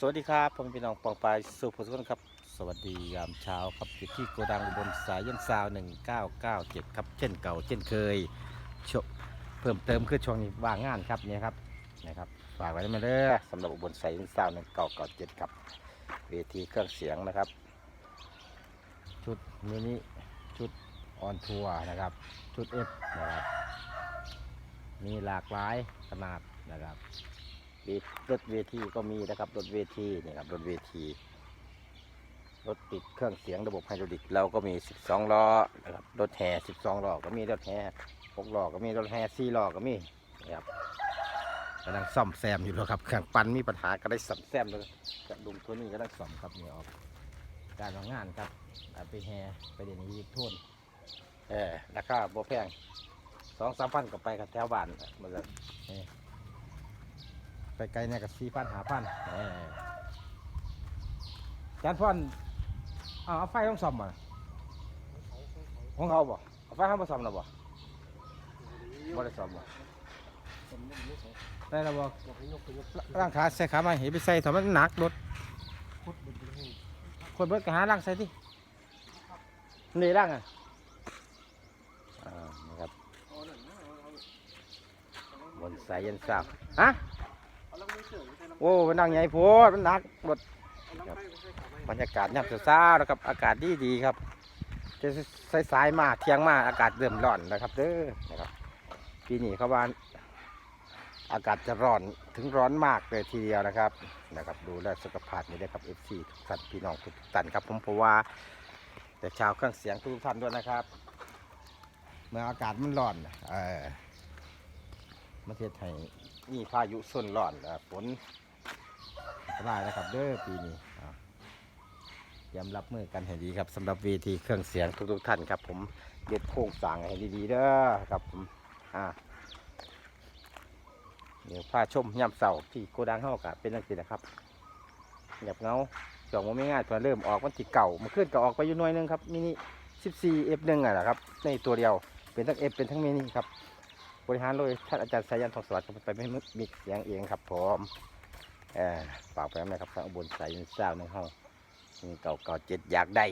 สวัสดีครับผมพี่น้องปองปายสุภสุขครับ สวัสดียามเช้าครับอยู่ที่โกดังอุบนสายยันซาว 1997 ครับเช่นเก่าเช่นเคยชเพิ่มเติมคือช่วงนี้ว่างงานครับเนี่ยครับนะครับฝากไว้ได้ไหมเด้อสำหรับอุบลสายยันซาว1997ครับเวทีเครื่องเสียงนะครับ ชุดมินิชุดออนทัวร์นะครับ ชุดเอฟนะครับมีหลากหลายขนาดนะครับ รถเวทีก็มีนะครับรถเวทีนี่ครับรถเวทีรถติดเครื่องเสียงระบบไฮดรอลิกเราก็มี 12 ล้อนะครับรถแห่ 12 ล้อก็มีรถแห่6ล้อก็มีรถแห่4ล้อก็มีนะครับกำลังซ่อมแซมอยู่แล้วครับเครื่องปั่นมีปัญหาก็ได้ซ่อมแซมเลยกระดุมตัวนี้ก็ได้ซ่อมครับนี่ออกการทำงานครับไปแห่ไปเดี๋ยวนี้ทุนเออราคาบ่แพงสองสามพันก็ไปกับแถวบ้านมันจะ ไปไกลเนี่ยกับสี่พันหาพันจานพ่อนเอาไฟต้องซ่อมมาของเขาบ่เอาไฟเขามาซ่อมแล้วบ่บ่ได้ซ่อมบ่ได้แล้วบ่ร่างขาใส่ขามาเห็นไปใส่ถอดมันหนักรถคนเบิดก็หาร่างใส่ที่นี่ร่างอะอ่านะครับบนสายเย็นสาวฮะ โอ้มันนั่งใหญ่โพดมันหนักรถบรรยากาศยามเช้าๆนะครับ อากาศดีดีครับจะสายๆมาเที่ยงมาอากาศเริ่มร้อนนะครับเด้อนะครับปีนี้เขาว่าอากาศจะร้อนถึงร้อนมากเลยทีเดียวนะครับนะครับ ดูแลสุขภาพนี่ได้ครับ FC ทุกท่านพี่น้องทุกท่านครับผมเพราะว่าแต่ชาวเครื่องเสียงทุกท่านด้วยนะครับ เมื่ออากาศมันร้อนเออ มาเทศไทยมีพายุส่นร้อนและฝนร้ายนะครับเด้อปีนี้อ่าเตรียมรับมือกันให้ดีครับสำหรับเวทีเครื่องเสียงทุกๆท่านครับ ผมเด็ดโค้งสางให้ดีๆเด้อครับผมอ่าเดี๋ยวพาชมย่ำเสาที่โกดังเฮากะเป็นจังซี่นะครับเงียบเงาจองว่าไม่ง่ายเพิ่นเริ่มออกวันที่เก่ามื่อคืนก็ออกไปอยู่หน่วยนึงครับมินิ14 F1 อะนะครับในตัวเดียวเป็นทั้ง F เป็นทั้งมินิครับ บริหารโดยท่านอาจารย์สายันทองสวัสดิ์ครับไปไม่มิกเสียงเองครับผมเออฝากไปนะครับทางอุบลสายันเศร้าในห้องมีเก่าเก่าเจ็ดอยากได้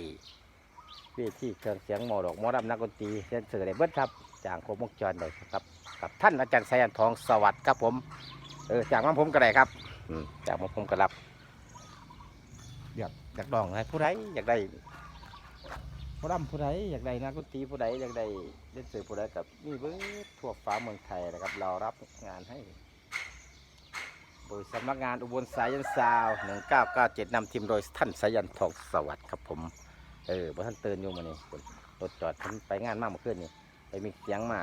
เวทีเครื่องเสียงหมอดอกหมอดำนักดนตรีเส้นเสือได้เบิดครับจางโคมวงจรได้ครับกับท่านอาจารย์สายันทองสวัสดิ์ครับผมเออจากมาผมก็ได้ครับอืมจากมาผมก็รับอยากอยากลองให้ผู้ใดอยากได้ ผู้ดำผู้ใดอยากได้นักดนตรีผู้ใดอยากได้เล่นเสือผู้ใดกับมีเบิดทั่วฟ้าเมืองไทยนะครับ เรารับงานให้โดยสำนักงานอุบลสายันซาว1997นำทีมโดยท่านสายันทองสวัสดิ์ครับผม เออบ่ท่านเตือนอยู่มานี่รถจอดท่านไปงานมากเมื่อคืนนี่ไปมีเสียงมา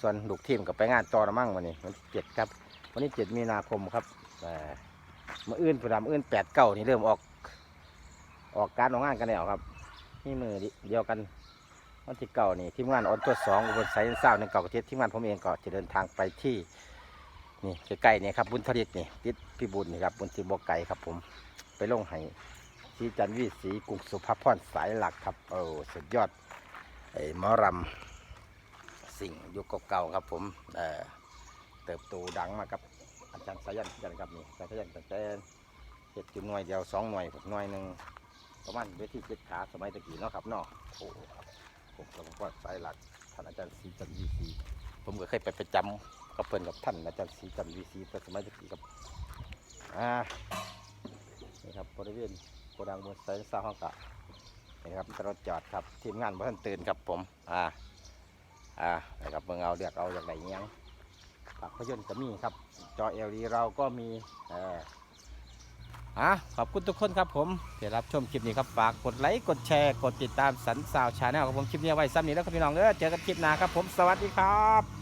ส่วนลูกทีมกับไปงานจอระมั่งวันนี้วันที่เจ็ดครับ วันนี้เจ็ดมีนาคมครับเอ่มาอื่นประดามอื่นแปดเก้านี่เริ่มออก ออกการออกงานกันแล้วครับี่มือเดียวกันวันที่เก่านี่ทีมงานออนตัวสองอุบลสายเศร้าในเก่าประเทศทีมงานผมเองก็จะเดินทางไปที่นี่ใกล้ๆนี่ครับบุญทริตนี่ติดพี่บุญนี่ครับบุญที่บกไก่ครับ ผมไปลงให้สีจันวิสีกรุงสุภาพรสายหลักครับโอ้สุดยอดไอ้มอรำสิ่งยุคเก่าๆครับผมเอ่อเติบโตดังมากับอาจารย์สายันกันครับนี่อาจารย์สายันแต่เจ็ดจุดหน่วยเดียวสองหน่วยหน่วยหนึ่ง ประมาณเวทีเจ็ดขาสมัยตะกี้เนาะครับเนาะโอ้ผมก็ว่าสายหลักท่านอาจารย์ศรีจันทีซีผมก็เคยไปประจำกับเพื่อนกับท่านอาจารย์ศรีจันทีซีแต่สมัยตะกี้กับอ่านี่ครับบริเวณโกดังบนสายซาห้องกะนี่ครับรถจอดครับทีมงานบ่ท่านตื่นครับผมอ่าอ่านะครับเมืองเอาเลือกเอาอย่างไรยังภากพยนต์ก็มีครับจอเอลดีเราก็มีเออ อะขอบคุณทุกคนครับผมที่รับชมคลิปนี้ครับฝากกดไลค์กดแชร์กดติดตามสันสาวชาแนลครับผมคลิปนี้ไว้ซ้ำนี้แล้วครับพี่น้องเออเจอกันคลิปหน้าครับผมสวัสดีครับ